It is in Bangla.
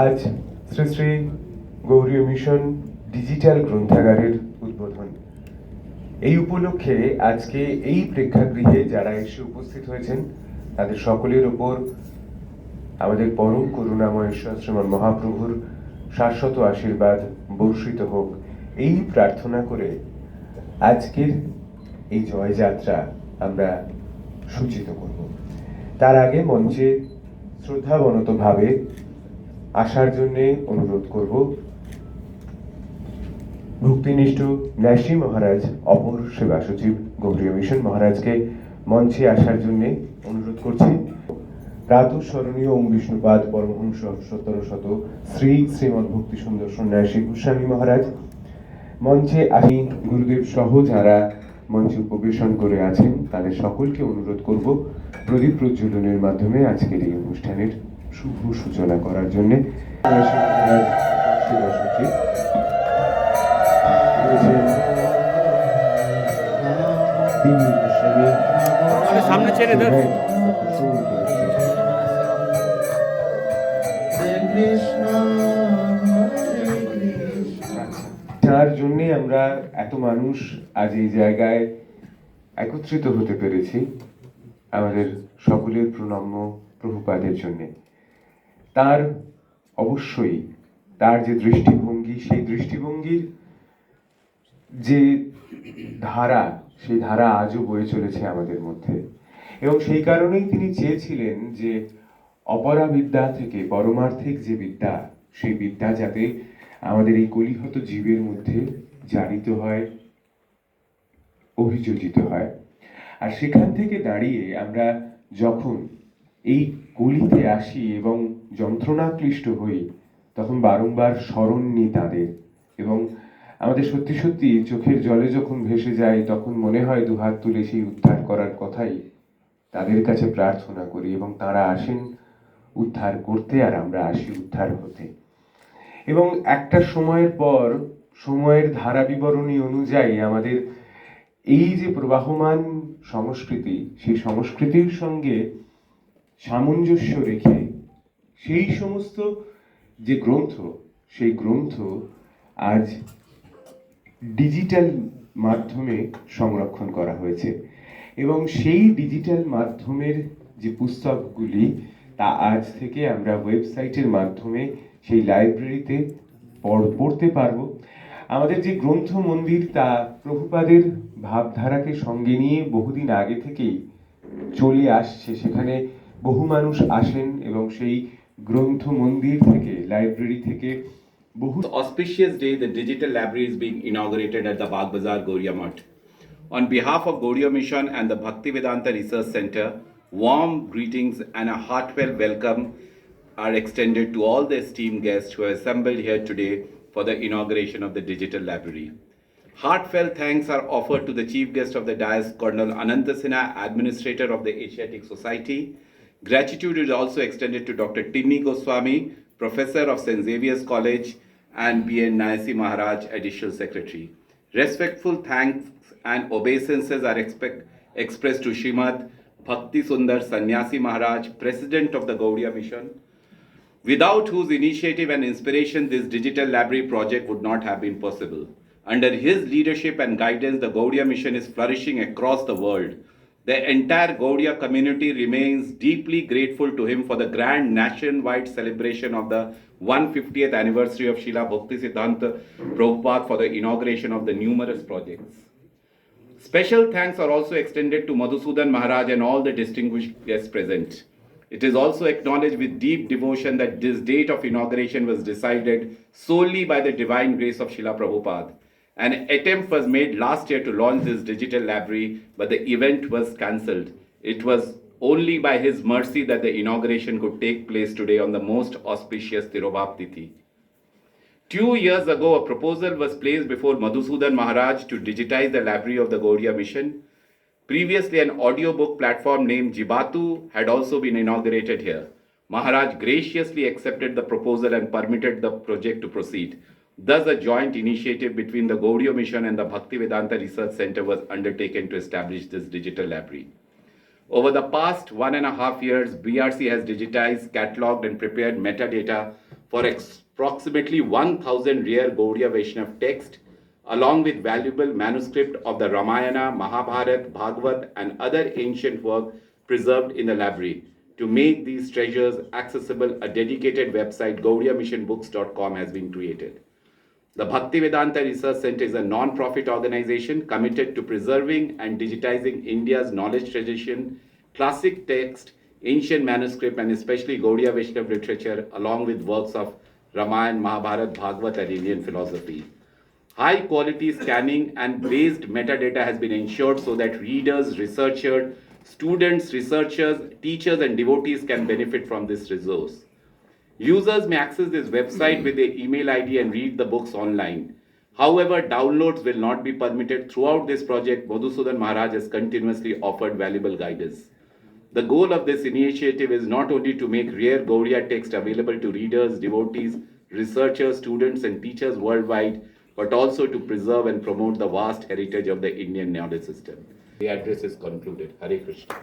আজ শ্রী শ্রী গৌরীয় মিশন ডিজিটাল গ্রন্থাগারের উদ্বোধন। এই উপলক্ষে আজকে এই প্রেক্ষাগৃহে যারা এসে উপস্থিত হয়েছেন, তাদের সকলের ওপর আমাদের পরম করুণাময় শ্রীমান মহাপ্রভুর শাশ্বত আশীর্বাদ বর্ষিত হোক। এই প্রার্থনা করে আজকের এই জয়যাত্রা আমরা সূচিত করব। তার আগে মঞ্চে শ্রদ্ধাবনত আসার জন্যে অনুরোধ করব। ভক্তিনিষ্ঠ ন্যাসী মহারাজ, অপর সেবা সচিব গৌরীয় মিশন মহারাজকে মঞ্চে আসার জন্য অনুরোধ করছি। প্রাতঃস্মরণীয় ওম বিষ্ণুপাদ পরমহংস সত্তর শত শ্রী শ্রীমদ ভক্তি সুন্দর সন্ন্যাসী গোস্বামী মহারাজ। মঞ্চে আসি গুরুদেব সহ যারা মঞ্চে উপবেশন করে আছেন, তাদের সকলকে অনুরোধ করব প্রদীপ প্রজ্বলনের মাধ্যমে আজকের এই অনুষ্ঠানের শুভ সূচনা করার জন্য। সচিব সামনে ছেড়ে যার জন্যে আমরা এত মানুষ আজ এই জায়গায় একত্রিত হতে পেরেছি আমাদের সকলের প্রণম্য প্রভুপাদের জন্যে। তার অবশ্যই তার যে দৃষ্টিভঙ্গি, সেই দৃষ্টিভঙ্গির যে ধারা, সেই ধারা আজও বয়ে চলেছে আমাদের মধ্যে। এবং সেই কারণেই তিনি চেয়েছিলেন যে অপরা বিদ্যা থেকে, পরমার্থিক যে বিদ্যা, সেই বিদ্যা যাতে আমাদের এই কলিহত জীবের মধ্যে জারিত হয়, অভিযোজিত হয়। আর সেখান থেকে দাঁড়িয়ে আমরা যখন এই কলিতে আসি এবং যন্ত্রণাক্লিষ্ট হই, তখন বারংবার স্মরণ নিই তাদের এবং আমাদের সত্যি সত্যি চোখের জলে যখন ভেসে যায়, তখন মনে হয় দুহাত তুলে সেই উদ্ধার করার কথাই তাদের কাছে প্রার্থনা করি এবং তারা আসেন উদ্ধার করতে আর আমরা আসি উদ্ধার হতে। এবং একটা সময়ের পর, সময়ের ধারা বিবরণী অনুযায়ী আমাদের এই যে প্রবাহমান সংস্কৃতি, সেই সংস্কৃতির সঙ্গে সামঞ্জস্য রেখে সেই সমস্ত যে গ্রন্থ, সেই গ্রন্থ আজ ডিজিটাল মাধ্যমে সংরক্ষণ করা হয়েছে। এবং সেই ডিজিটাল মাধ্যমের যে পুস্তকগুলি, তা আজ থেকে আমরা ওয়েবসাইটের মাধ্যমে সেই লাইব্রেরিতে পড়- পড়তে পারব। আমাদের যে গ্রন্থ মন্দির, তা প্রভুপাদের ভাবধারাকে সঙ্গে নিয়ে বহুদিন আগে থেকেই চলে আসছে। সেখানে বহু মানুষ আসেন এবং সেই গ্রন্থ মন্দির থেকে, লাইব্রেরি থেকে The auspicious day, the digital library is being inaugurated at the Bagh Bazaar Gauriya Math. On behalf of Gauriya Mission and the Bhaktivedanta Research Center, warm greetings and a heartfelt welcome are extended to all the esteemed guests who are assembled here today for the inauguration of the digital library. Heartfelt thanks are offered to the chief guest of the dais, Colonel Ananta Sinha, Administrator of the Asiatic Society. Gratitude is also extended to Dr. Tinni Goswami, Professor of St. Xavier's College, and B.N. Nayasi Maharaj, Additional Secretary. Respectful thanks and obeisances are expect- expressed to Shrimad Bhakti Sundar Sannyasi Maharaj, President of the Gaudiya Mission, without whose initiative and inspiration this digital library project would not have been possible. Under his leadership and guidance, the Gaudiya mission is flourishing across the world. The entire Gaudiya community remains deeply grateful to him for the grand nationwide celebration of the 150th anniversary of Srila Bhakti Siddhanta Prabhupada for the inauguration of the numerous projects. Special thanks are also extended to Madhusudan Maharaj and all the distinguished guests present. It is also acknowledged with deep devotion that this date of inauguration was decided solely by the divine grace of Srila Prabhupada. An attempt was made last year to launch this digital library, but the event was cancelled. It was only by his mercy that the inauguration could take place today on the most auspicious Tirobhap. Two years ago, a proposal was placed before Madhusudan Maharaj to digitize the library of the Gaudiya Mission. Previously, an audiobook platform named Jibatu had also been inaugurated here. Maharaj graciously accepted the proposal and permitted the project to proceed. Thus, a joint initiative between the Gaudiya Mission and the Bhaktivedanta Research Center was undertaken to establish this digital library. Over the past one and a half years, BRC has digitized, catalogued, and prepared metadata for approximately 1,000 rare Gaudiya Vaishnav text, along with valuable manuscript of the Ramayana, Mahabharat, Bhagavad, and other ancient work preserved in the library. To make these treasures accessible, a dedicated website, gaudiyamissionbooks.com, has been created. The Bhaktivedanta Research Center is a non-profit organization committed to preserving and digitizing India's knowledge tradition, classic text, ancient manuscript, and especially Gaudiya Vaishnav literature, along with works of Ramayana, Mahabharat, Bhagavad, and Indian philosophy. High quality scanning and based metadata has been ensured so that readers, researchers, students, researchers, teachers, and devotees can benefit from this resource. Users may access this website with their email ID and read the books online. However, downloads will not be permitted throughout this project. Madhusudan Maharaj has continuously offered valuable guidance. The goal of this initiative is not only to make rare Gaudiya text available to readers, devotees, researchers, students, and teachers worldwide, but also to preserve and promote the vast heritage of the Indian knowledge system. The address is concluded. Hare Krishna.